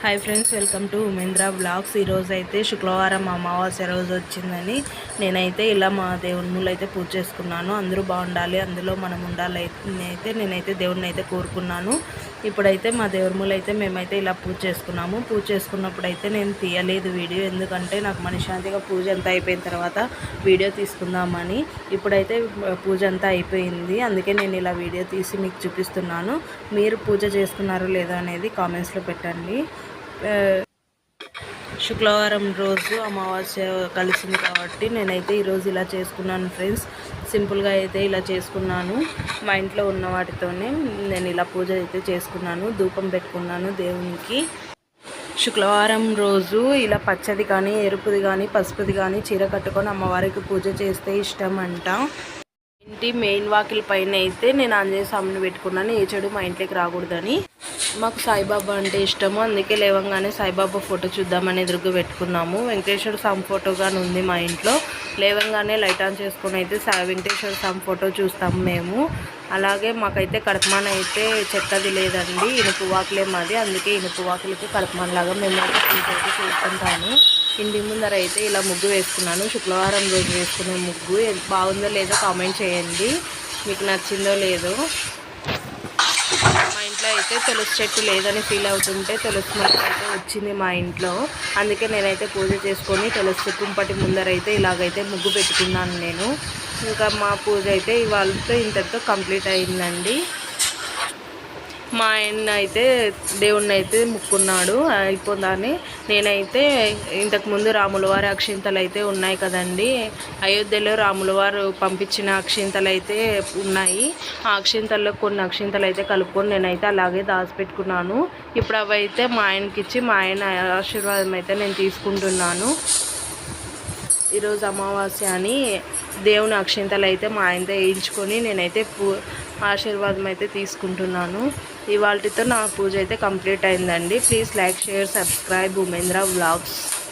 Hi friends welcome to Umendra blogs ఈరోజు అయితే శుక్రవారం అమావాస్య రోజు వచ్చిందని నేనైతే ఇలా మా దేవుని అయితే పూజ చేసుకున్నాను. అందరూ బాగుండాలి. అందులో మనం ఉండాలి. అయితే నేనైతే దేవుడిని అయితే కోరుకున్నాను. ఇప్పుడైతే మా దేవుడి అయితే మేమైతే ఇలా పూజ చేసుకున్నాము. పూజ చేసుకున్నప్పుడు అయితే నేను తీయలేదు వీడియో. ఎందుకంటే నాకు మనశ్శాంతిగా పూజ అంతా అయిపోయిన తర్వాత వీడియో తీసుకుందామని ఇప్పుడైతే పూజ అంతా అయిపోయింది. అందుకే నేను ఇలా వీడియో తీసి మీకు చూపిస్తున్నాను. మీరు పూజ చేసుకున్నారో లేదో అనేది కామెంట్స్లో పెట్టండి. శుక్రవారం రోజు అమావాస్య కలిసింది కాబట్టి నేనైతే ఈరోజు ఇలా చేసుకున్నాను ఫ్రెండ్స్. సింపుల్గా అయితే ఇలా చేసుకున్నాను. మా ఇంట్లో ఉన్న వాటితోనే నేను ఇలా పూజ అయితే చేసుకున్నాను. ధూపం పెట్టుకున్నాను దేవునికి. శుక్రవారం రోజు ఇలా పచ్చది కానీ ఎరుపుది కానీ పసుపుది కానీ చీర కట్టుకొని అమ్మవారికి పూజ చేస్తే ఇష్టం అంట. ఇంటి మెయిన్ వాకిల్ పైన అయితే నేను ఆంజనేయ స్వామిని పెట్టుకున్నాను. ఏ చెడు మా ఇంట్లోకి రాకూడదని. మాకు సాయిబాబా అంటే ఇష్టము. అందుకే లేవంగానే సాయిబాబా ఫోటో చూద్దామని ఎదురుగా పెట్టుకున్నాము. వెంకటేశ్వర స్వామి ఫోటో కానీ ఉంది మా ఇంట్లో. లేవంగానే లైట్ ఆన్ చేసుకుని అయితే సా వెంకటేశ్వర స్వామి ఫోటో చూస్తాము మేము. అలాగే మాకైతే కడపమాన అయితే చెక్కది లేదండి. ఇనుపు వాకిలే మాది. అందుకే ఇనుపు వాకిలికి కడపమాన లాగా మేము అయితే చూసుకుంటాము ఇంటి ముందర అయితే ఇలా ముగ్గు వేసుకున్నాను. శుక్రవారం రోజు వేసుకునే ముగ్గు. బాగుందో లేదో కామెంట్ చేయండి. మీకు నచ్చిందో లేదో. మా ఇంట్లో అయితే తులసి చెట్టు లేదని ఫీల్ అవుతుంటే తులసి మొక్క అయితే వచ్చింది మా ఇంట్లో. అందుకే నేనైతే పూజ చేసుకొని తులసి కుంపటి ముందర అయితే ఇలాగైతే ముగ్గు పెట్టుకున్నాను నేను. ఇంకా మా పూజ అయితే ఇవాళతో ఇంతటితో కంప్లీట్ అయిందండి. మా ఆయన అయితే దేవుణ్ణి అయితే ముక్కున్నాడు అయిపోదాన్ని నేనైతే ఇంతకుముందు రాములవారి అక్షింతలు అయితే ఉన్నాయి కదండి. అయోధ్యలో రాములవారు పంపించిన అక్షింతలు అయితే ఉన్నాయి. ఆ అక్షింతల్లో కొన్ని అక్షింతలు అయితే కలుపుకొని నేనైతే అలాగే దాచిపెట్టుకున్నాను. ఇప్పుడు అవి అయితే మా ఆయనకి ఇచ్చి మా ఆయన ఆశీర్వాదం అయితే నేను తీసుకుంటున్నాను. ఈరోజు అమావాస్య అని దేవుని అక్షింతలు అయితే మా ఆయనతో వేయించుకొని నేనైతే పూ ఆశీర్వాదం అయితే తీసుకుంటున్నాను. ఇవాళతో నా పూజ అయితే కంప్లీట్ అయిందండి. Please like share subscribe. Umendra vlogs.